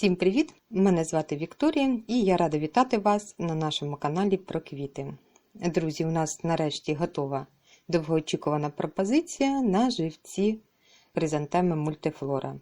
Всім привіт! Мене звати Вікторія і я рада вітати вас на нашому каналі про квіти. Друзі, у нас нарешті готова довгоочікувана пропозиція на живці хризантеми мультифлора.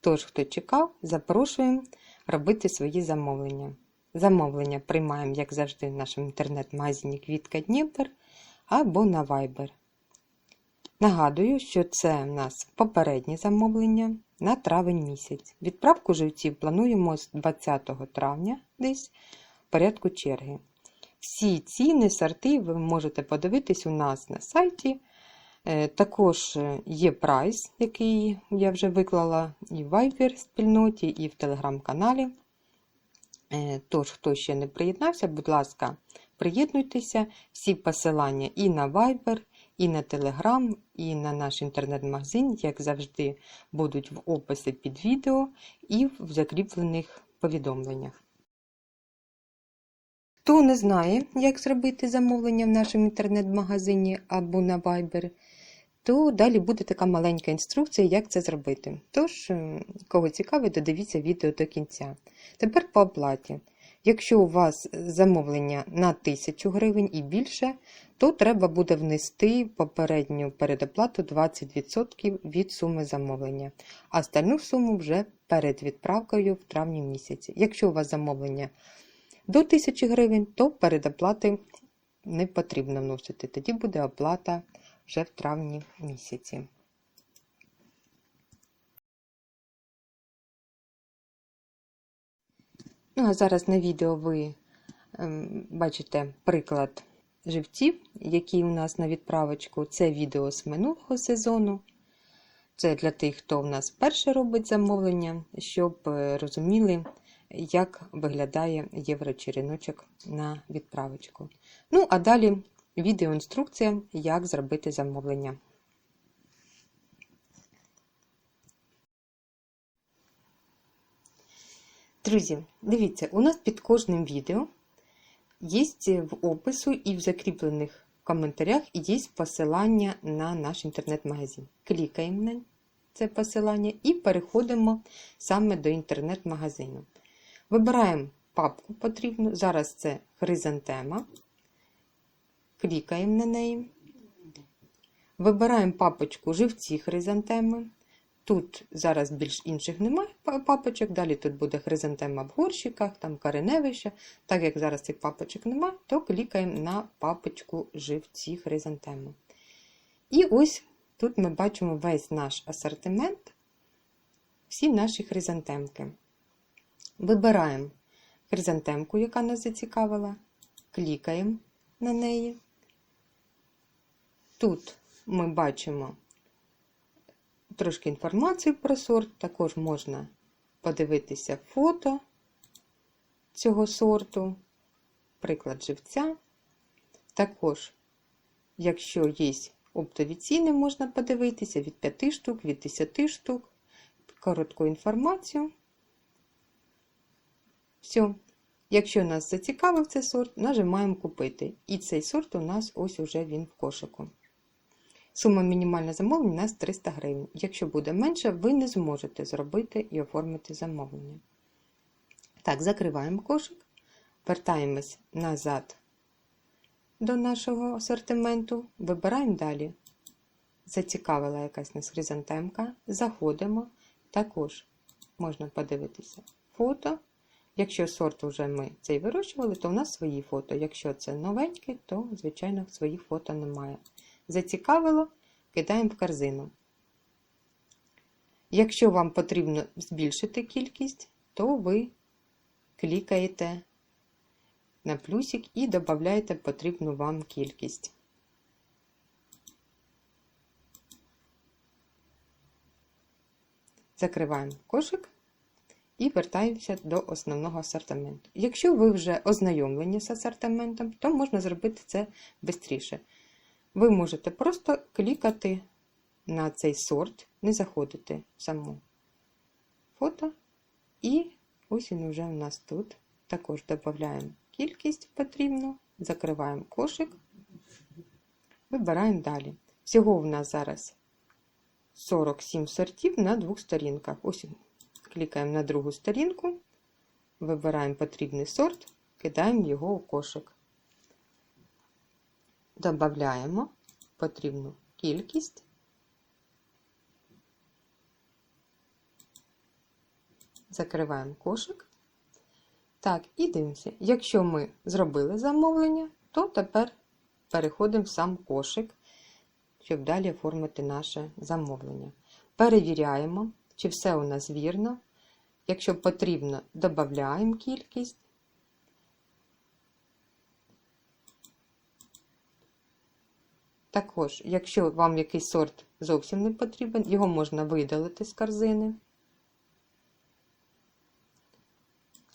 Тож, хто чекав, запрошуємо робити свої замовлення. Замовлення приймаємо, як завжди, в нашому інтернет-магазині Квітка Дніпр або на Viber. Нагадую, що це в нас попереднє замовлення на травень місяць. Відправку живців плануємо з 20 травня десь в порядку черги. Всі ціни, сорти ви можете подивитись у нас на сайті. Е, Також є прайс, який я вже виклала і в Viber спільноті, і в телеграм-каналі. Е, Тож, хто ще не приєднався, будь ласка, приєднуйтеся. Всі посилання і на Viber, і на Telegram, і на наш інтернет-магазин, як завжди, будуть в описі під відео і в закріплених повідомленнях. Хто не знає, як зробити замовлення в нашому інтернет-магазині або на Viber, то далі буде така маленька інструкція, як це зробити. Тож, кого цікавить, додивіться відео до кінця. Тепер по оплаті. Якщо у вас замовлення на 1000 гривень і більше, то треба буде внести попередню передоплату 20% від суми замовлення, а остальну суму вже перед відправкою в травні місяці. Якщо у вас замовлення до 1000 гривень, то передоплати не потрібно вносити. Тоді буде оплата вже в травні місяці. Ну, а зараз на відео ви ем, бачите приклад живців, які у нас на відправочку. Це відео з минулого сезону. Це для тих, хто в нас вперше робить замовлення, щоб е, розуміли, як виглядає єврочеріночок на відправочку. Ну, а далі відеоінструкція, як зробити замовлення. Друзі, дивіться, у нас під кожним відео є в опису і в закріплених коментарях є посилання на наш інтернет-магазин. Клікаємо на це посилання і переходимо саме до інтернет-магазину. Вибираємо папку потрібну, зараз це хризантема. Клікаємо на неї. Вибираємо папочку живці хризантеми. Тут зараз більш інших немає папочок, далі тут буде хризантема в горщиках, там кореневище. Так як зараз цих папочок немає, то клікаємо на папочку живці хризантеми. І ось тут ми бачимо весь наш асортимент, всі наші хризантемки. Вибираємо хризантемку, яка нас зацікавила, клікаємо на неї. Тут ми бачимо трошки інформації про сорт, також можна подивитися фото цього сорту, приклад живця. Також, якщо є оптові ціни, можна подивитися від 5 штук, від 10 штук, коротку інформацію. Все. Якщо нас зацікавив цей сорт, нажимаємо купити. І цей сорт у нас ось уже він в кошику. Сума мінімального замовлення у нас 300 гривень. Якщо буде менше, ви не зможете зробити і оформити замовлення. Так, закриваємо кошик, вертаємось назад до нашого асортименту, вибираємо далі. Зацікавила якась нас хризантемка, заходимо. Також можна подивитися фото. Якщо сорт вже ми цей вирощували, то у нас свої фото. Якщо це новенький, то, звичайно, своїх фото немає. Зацікавило, кидаємо в корзину. Якщо вам потрібно збільшити кількість, то ви клікаєте на плюсик і додаєте потрібну вам кількість. Закриваємо кошик і вертаємося до основного асортименту. Якщо ви вже ознайомлені з асортиментом, то можна зробити це швидше. Ви можете просто клікати на цей сорт, не заходити в саму фото, і ось він вже у нас тут. Також додаємо кількість потрібну, закриваємо кошик, вибираємо далі. Всього в нас зараз 47 сортів на двох сторінках. Ось клікаємо на другу сторінку, вибираємо потрібний сорт, кидаємо його у кошик. Добавляємо потрібну кількість. Закриваємо кошик. Так, і дивимося. Якщо ми зробили замовлення, то тепер переходимо в сам кошик, щоб далі оформити наше замовлення. Перевіряємо, чи все у нас вірно. Якщо потрібно, додаємо кількість. Також, якщо вам якийсь сорт зовсім не потрібен, його можна видалити з корзини.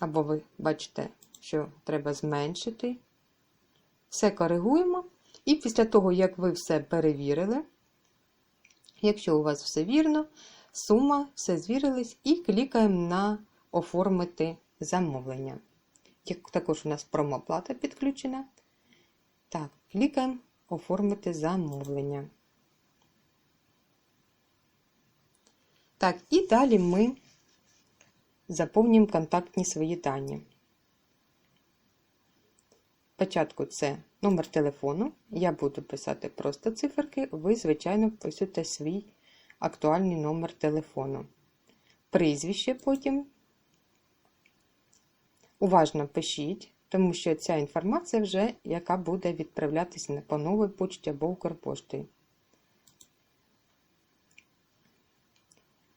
Або ви бачите, що треба зменшити. Все коригуємо. І після того, як ви все перевірили, якщо у вас все вірно, сума, все звірились, і клікаємо на Оформити замовлення. Також у нас промоплата підключена. Так, клікаємо Оформити замовлення. Так, і далі ми заповнюємо контактні свої дані. Спочатку це номер телефону. Я буду писати просто циферки, ви, звичайно, вписуєте свій актуальний номер телефону. Прізвище потім. Уважно пишіть, тому що ця інформація вже, яка буде відправлятися по новій почті або Укрпоштою.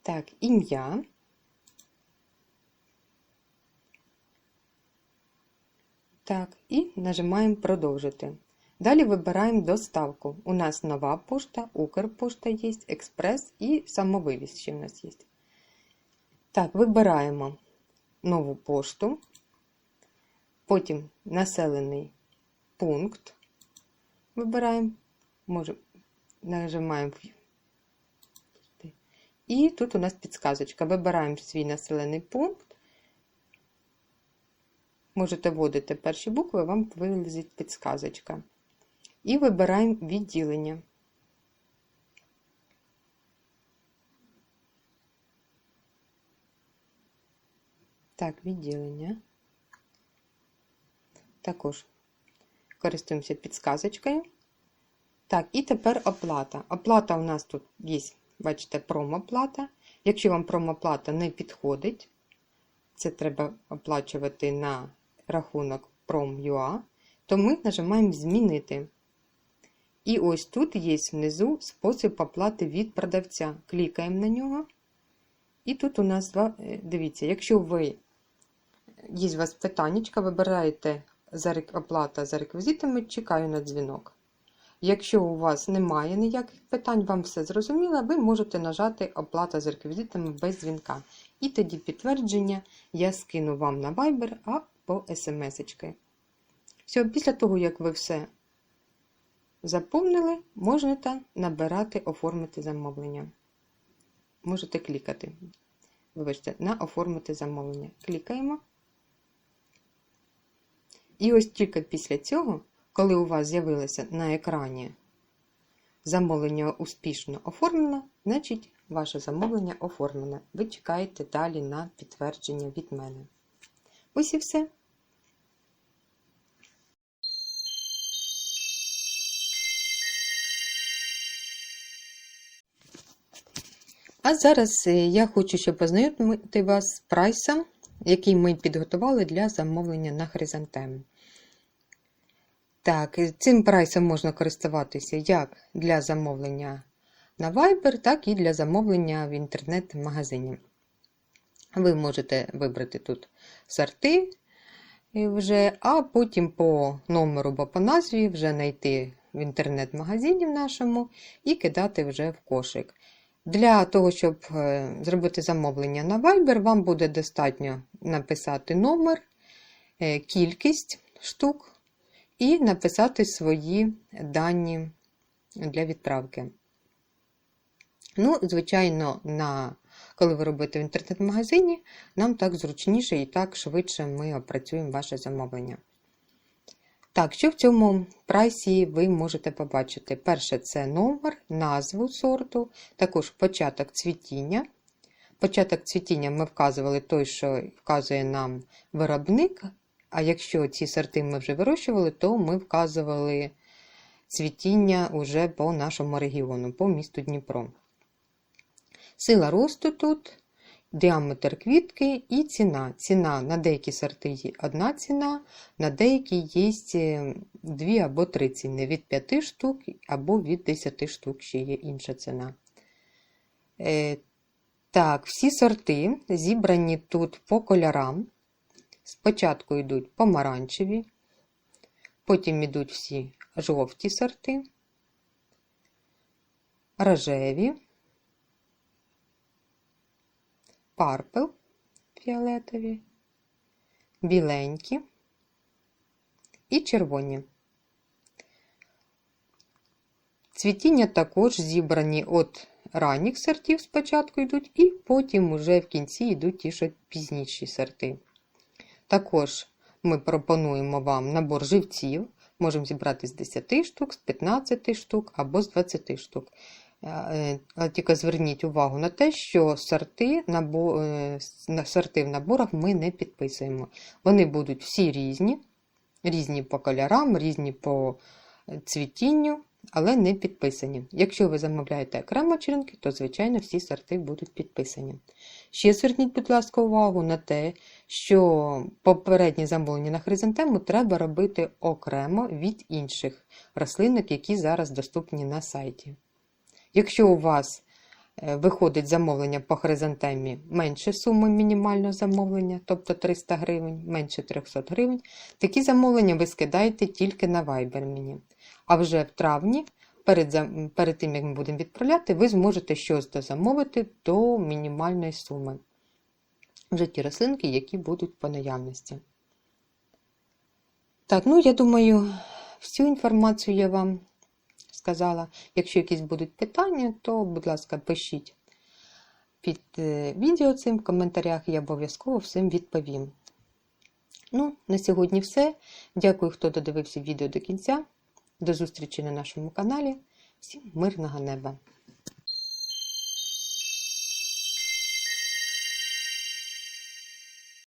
Так, ім'я. Так, і нажимаємо продовжити. Далі вибираємо доставку. У нас нова пошта, Укрпошта є, експрес і самовивіз ще в нас є. Так, вибираємо нову пошту, потім населений пункт. Вибираємо, може, нажимаємо. І тут у нас підсказочка. Вибираємо свій населений пункт. Можете вводити перші букви, вам вилізить підсказочка. І вибираємо відділення. Так, відділення. Також користуємося підсказочкою. Так, і тепер оплата. Оплата у нас тут є, бачите, промоплата. Якщо вам промоплата не підходить, це треба оплачувати на рахунок Prom.ua, то ми нажимаємо Змінити. І ось тут є внизу спосіб оплати від продавця. Клікаємо на нього. І тут у нас. Е, дивіться, якщо ви є у вас питання, вибираєте оплата за реквізитами, чекаю на дзвінок. Якщо у вас немає ніяких питань, вам все зрозуміло, ви можете нажати Оплата з реквізитами без дзвінка. І тоді підтвердження я скину вам на Viber або смс. -очки. Все, після того, як ви все заповнили, можете набирати Оформити замовлення. Можете клікати. Вибачте, на Оформити замовлення. Клікаємо. І ось тільки після цього, коли у вас з'явилося на екрані замовлення успішно оформлено, значить ваше замовлення оформлене. Ви чекаєте далі на підтвердження від мене. Ось і все. А зараз е, я хочу, щоб познайомити вас з прайсом, який ми підготували для замовлення на хризантеми. Так, цим прайсом можна користуватися як для замовлення на Viber, так і для замовлення в інтернет-магазині. Ви можете вибрати тут сорти, вже, а потім по номеру або по назві вже знайти в інтернет-магазині в нашому і кидати вже в кошик. Для того, щоб е, зробити замовлення на Viber, вам буде достатньо написати номер, е, кількість штук і написати свої дані для відправки. Ну, звичайно, на, коли ви робите в інтернет-магазині, нам так зручніше і так швидше ми опрацюємо ваше замовлення. Так, що в цьому прайсі ви можете побачити? Перше це номер, назву сорту, також початок цвітіння. Початок цвітіння ми вказували той, що вказує нам виробник. А якщо ці сорти ми вже вирощували, то ми вказували цвітіння уже по нашому регіону, по місту Дніпро. Сила росту тут, діаметр квітки і ціна. Ціна на деякі сорти є одна ціна, на деякі є дві або три ціни. Від 5 штук або від 10 штук ще є інша ціна. Е, так, всі сорти зібрані тут по кольорам. Спочатку йдуть помаранчеві, потім йдуть всі жовті сорти, рожеві, парпел фіолетові, біленькі і червоні. Цвітіння також зібрані від ранніх сортів спочатку йдуть, і потім уже в кінці йдуть ті, що пізніші сорти. Також ми пропонуємо вам набор живців. Можемо зібрати з 10 штук, з 15 штук або з 20 штук. Е, е, Тільки зверніть увагу на те, що сорти, набо, е, сорти в наборах ми не підписуємо. Вони будуть всі різні, різні по кольорам, різні по цвітінню, але не підписані. Якщо ви замовляєте окремо черенки, то, звичайно, всі сорти будуть підписані. Ще зверніть, будь ласка, увагу на те, що попередні замовлення на хризантему треба робити окремо від інших рослинок, які зараз доступні на сайті. Якщо у вас е, виходить замовлення по хризантемі менше суми мінімального замовлення, тобто 300 гривень, менше 300 гривень, такі замовлення ви скидаєте тільки на Viber. А вже в травні, перед, перед тим, як ми будемо відправляти, ви зможете щось дозамовити до мінімальної суми. Вже ті рослинки, які будуть по наявності. Так, ну я думаю, всю інформацію я вам сказала. Якщо якісь будуть питання, то, будь ласка, пишіть під е, відео цим в коментарях, я обов'язково всім відповім. Ну, на сьогодні все. Дякую, хто додивився відео до кінця. До зустрічі на нашому каналі. Всім мирного неба!